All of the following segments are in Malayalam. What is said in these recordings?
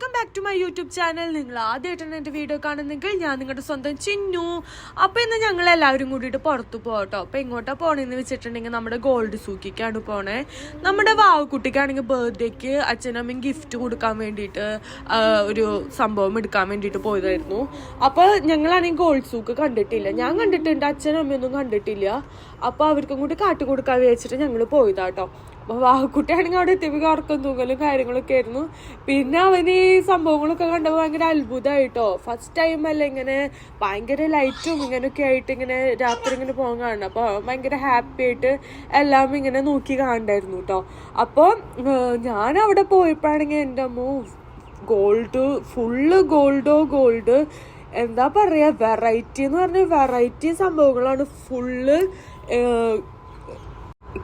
Welcome back to my YouTube channel നിങ്ങൾ ആദ്യമായിട്ടാണ് എന്റെ വീഡിയോ കാണുന്നെങ്കിൽ ഞാൻ നിങ്ങളുടെ സ്വന്തം ചിന്നു. അപ്പോൾ ഇന്ന് ഞങ്ങൾ എല്ലാവരും കൂടിയിട്ട് പുറത്തു പോകട്ടോ അപ്പോൾ എങ്ങോട്ടാണ് പോകണമെന്ന് വെച്ചിട്ടുണ്ടെങ്കിൽ നമ്മുടെ ഗോൾഡ് സൂക്കിക്കാണ് പോണേ. നമ്മുടെ വാവക്കുട്ടിക്കാണെങ്കിൽ ബർത്ത്ഡേക്ക് അച്ഛനമ്മയും ഗിഫ്റ്റ് കൊടുക്കാൻ വേണ്ടിയിട്ട് ഒരു സംഭവം എടുക്കാൻ വേണ്ടിയിട്ട് പോയതായിരുന്നു. അപ്പോൾ ഞങ്ങളാണെങ്കിൽ ഗോൾഡ് സൂക്ക് കണ്ടിട്ടില്ല. ഞാൻ കണ്ടിട്ടുണ്ട് അച്ഛനും അമ്മയൊന്നും കണ്ടിട്ടില്ല. അപ്പോൾ അവർക്കും കൂടി കാട്ടി കൊടുക്കാൻ വിചാരിച്ചിട്ട് ഞങ്ങൾ പോയതാട്ടോ അപ്പോൾ വാഹക്കുട്ടിയാണെങ്കിൽ അവിടെ എത്തിയപ്പോൾ ഉറക്കം തൂങ്ങലും കാര്യങ്ങളൊക്കെ ആയിരുന്നു. പിന്നെ അവന് ഈ സംഭവങ്ങളൊക്കെ കണ്ടപ്പോൾ ഭയങ്കര അത്ഭുതമായിട്ടോ ഫസ്റ്റ് ടൈം അല്ല ഇങ്ങനെ ഭയങ്കര ലൈറ്റും ഇങ്ങനെയൊക്കെ ആയിട്ട് ഇങ്ങനെ രാത്രി ഇങ്ങനെ പോകാൻ കാണണം അപ്പോൾ ഭയങ്കര ഹാപ്പി ആയിട്ട് എല്ലാം ഇങ്ങനെ നോക്കി കാണണ്ടായിരുന്നു കേട്ടോ. അപ്പോൾ ഞാൻ അവിടെ പോയപ്പോഴാണെങ്കിൽ എന്റെ അമ്മ ഗോൾഡ് ഫുള്ള് ഗോൾഡോ ഗോൾഡ് എന്താ പറയുക വെറൈറ്റി എന്ന് പറഞ്ഞാൽ വെറൈറ്റി സംഭവങ്ങളാണ്. ഫുള്ള്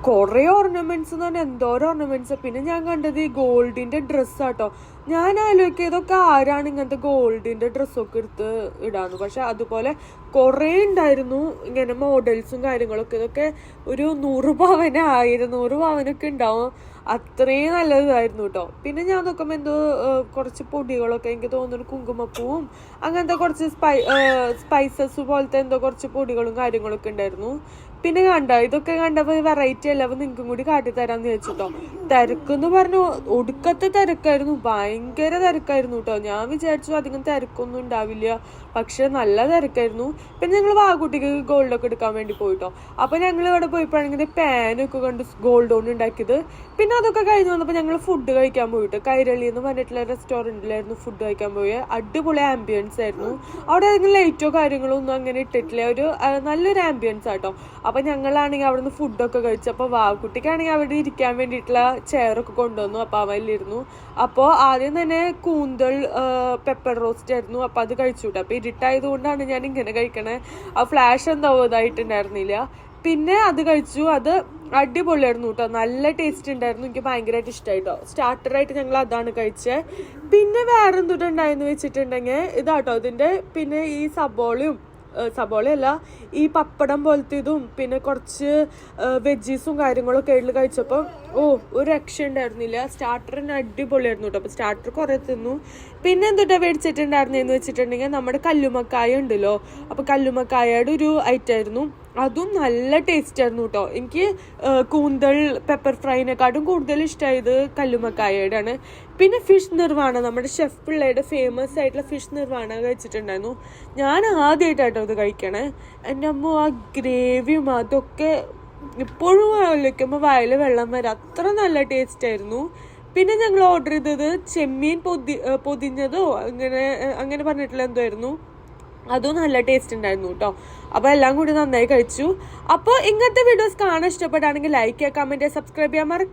കുറേ ഓർണമെന്റ്സ് എന്ന് പറഞ്ഞാൽ എന്തോരം ഓർണമെന്റ്സ് പിന്നെ ഞാൻ കണ്ടത് ഈ ഗോൾഡിന്റെ ഡ്രസ്സാട്ടോ ഞാൻ ആലോചിക്കുക ഇതൊക്കെ ആരാണ് ഇങ്ങനത്തെ ഗോൾഡിന്റെ ഡ്രസ്സൊക്കെ എടുത്ത് ഇടാന്ന്. പക്ഷെ അതുപോലെ കുറേ ഉണ്ടായിരുന്നു. ഇങ്ങനെ മോഡൽസും കാര്യങ്ങളൊക്കെ. ഇതൊക്കെ ഒരു നൂറ് പവന് ആയിരം നൂറ് പവനൊക്കെ ഉണ്ടാവും. അത്രയും നല്ലതായിരുന്നു കേട്ടോ പിന്നെ ഞാൻ നോക്കുമ്പോൾ എന്തോ കുറച്ച് പൊടികളൊക്കെ എനിക്ക് തോന്നുന്നു കുങ്കുമപ്പൂവും അങ്ങനത്തെ കുറച്ച് സ്പൈ സ്പൈസസ് പോലത്തെ എന്തോ കുറച്ച് പൊടികളും കാര്യങ്ങളൊക്കെ ഉണ്ടായിരുന്നു. പിന്നെ കണ്ട? ഇതൊക്കെ കണ്ടപ്പോൾ വെറൈറ്റി അല്ല? അപ്പൊ നിങ്ങൾക്കും കൂടി കാട്ടിത്തരാന്ന് വെച്ചിട്ടോ തിരക്കെന്ന് പറഞ്ഞു ഒടുക്കത്തെ തിരക്കായിരുന്നു. ഭയങ്കര തിരക്കായിരുന്നു കേട്ടോ ഞാൻ വിചാരിച്ചു അധികം തിരക്കൊന്നും ഉണ്ടാവില്ല. പക്ഷെ നല്ല തിരക്കായിരുന്നു. പിന്നെ ഞങ്ങൾ വാഗുട്ടിക്ക് ഗോൾഡൊക്കെ എടുക്കാൻ വേണ്ടി പോയിട്ടോ. അപ്പൊ ഞങ്ങൾ ഇവിടെ പോയപ്പോഴാണെങ്കിൽ പാനൊക്കെ കണ്ട് ഗോൾഡ് കൊണ്ട് ഉണ്ടാക്കിയത്. പിന്നെ അതൊക്കെ കഴിഞ്ഞ് വന്നപ്പോൾ ഞങ്ങൾ ഫുഡ് കഴിക്കാൻ പോയിട്ട് കൈരളി എന്ന് പറഞ്ഞിട്ടുള്ള റെസ്റ്റോറന്റിലായിരുന്നു ഫുഡ് കഴിക്കാൻ പോയത് അടിപൊളി ആംബിയൻസ് ആയിരുന്നു. അവിടെ ഏതെങ്കിലും ലൈറ്റോ കാര്യങ്ങളോ ഒന്നും അങ്ങനെ ഇട്ടിട്ടില്ല. ഒരു നല്ലൊരു ആംബിയൻസ് ആട്ടോ. അപ്പൊ ഞങ്ങളാണെങ്കിൽ അവിടുന്ന് ഫുഡൊക്കെ കഴിച്ചു. അപ്പൊ വാവക്കുട്ടിക്കാണെങ്കിൽ അവിടെ ഇരിക്കാൻ വേണ്ടിയിട്ടുള്ള ചെയറൊക്കെ കൊണ്ടുവന്നു. അപ്പൊ അവനിലിരുന്നു അപ്പോൾ ആദ്യം തന്നെ കൂന്തൽ പെപ്പർ റോസ്റ്റ് ആയിരുന്നു. അപ്പോൾ അത് കഴിച്ചു വിട്ടു അപ്പൊ ഇരിട്ടായത് കൊണ്ടാണ് ഞാൻ ഇങ്ങനെ കഴിക്കണേ. ആ ഫ്ലാഷ് എന്താ ഇതായിട്ടുണ്ടായിരുന്നില്ല. പിന്നെ അത് കഴിച്ചു. അത് അടിപൊളിയായിരുന്നു കേട്ടോ നല്ല ടേസ്റ്റ് ഉണ്ടായിരുന്നു. എനിക്ക് ഭയങ്കരമായിട്ട് ഇഷ്ടമായിട്ടോ സ്റ്റാർട്ടറായിട്ട് ഞങ്ങൾ അതാണ് കഴിച്ചത് പിന്നെ വേറെ എന്തുണ്ടായെന്ന് വെച്ചിട്ടുണ്ടെങ്കിൽ ഇതാട്ടോ. ഇതിന്റെ പിന്നെ ഈ സബോളയും സബോളയല്ല ഈ പപ്പടം പോലത്തെ ഇതും പിന്നെ കുറച്ച് വെജീസും കാര്യങ്ങളൊക്കെ ആയിട്ട് കഴിച്ചപ്പോൾ ഓ ഒരു രക്ഷ ഉണ്ടായിരുന്നില്ല. സ്റ്റാർട്ടറിന് അടിപൊളിയായിരുന്നു കേട്ടോ അപ്പോൾ സ്റ്റാർട്ടർ കുറേ തിന്നു. പിന്നെ എന്തുട്ടാ മേടിച്ചിട്ടുണ്ടായിരുന്നെന്ന് വെച്ചിട്ടുണ്ടെങ്കിൽ നമ്മുടെ കല്ലുമക്കായ ഉണ്ടല്ലോ. അപ്പോൾ കല്ലുമക്കായയുടെ ഒരു ഐറ്റം ആയിരുന്നു. അതും നല്ല ടേസ്റ്റ് ആയിരുന്നു കേട്ടോ എനിക്ക് കൂന്തൽ പെപ്പർ ഫ്രൈനെക്കാട്ടും കൂടുതൽ ഇഷ്ടമായത് കല്ലുമക്കായയുടെ ആണ് പിന്നെ ഫിഷ് നിർവാണ നമ്മുടെ ഷെഫ് പിള്ളയുടെ ഫേമസ് ആയിട്ടുള്ള ഫിഷ് നിർവാണ കഴിച്ചിട്ടുണ്ടായിരുന്നു. ഞാൻ ആദ്യമായിട്ടാട്ടോ ഇത് കഴിക്കണേ. എന്റെ അമ്മ ആ ഗ്രേവിയും അതൊക്കെ ഇപ്പോഴും ആലോചിക്കുമ്പോൾ വയൽ വെള്ളം വരെ. അത്ര നല്ല ടേസ്റ്റ് ആയിരുന്നു. പിന്നെ ഞങ്ങൾ ഓർഡർ ചെയ്തത് ചെമ്മീൻ പൊതി പൊതിഞ്ഞതോ അങ്ങനെ അങ്ങനെ പറഞ്ഞിട്ടുള്ള എന്തോ ആയിരുന്നു. അതും നല്ല ടേസ്റ്റ് ഉണ്ടായിരുന്നു കേട്ടോ അപ്പോൾ എല്ലാം കൂടി നന്നായി കഴിച്ചു. അപ്പോൾ ഇങ്ങനത്തെ വീഡിയോസ് കാണാൻ ഇഷ്ടപ്പെട്ടാണെങ്കിൽ ലൈക്ക് ചെയ്യുക കമന്റ് സബ്സ്ക്രൈബ് ചെയ്യാൻ മറ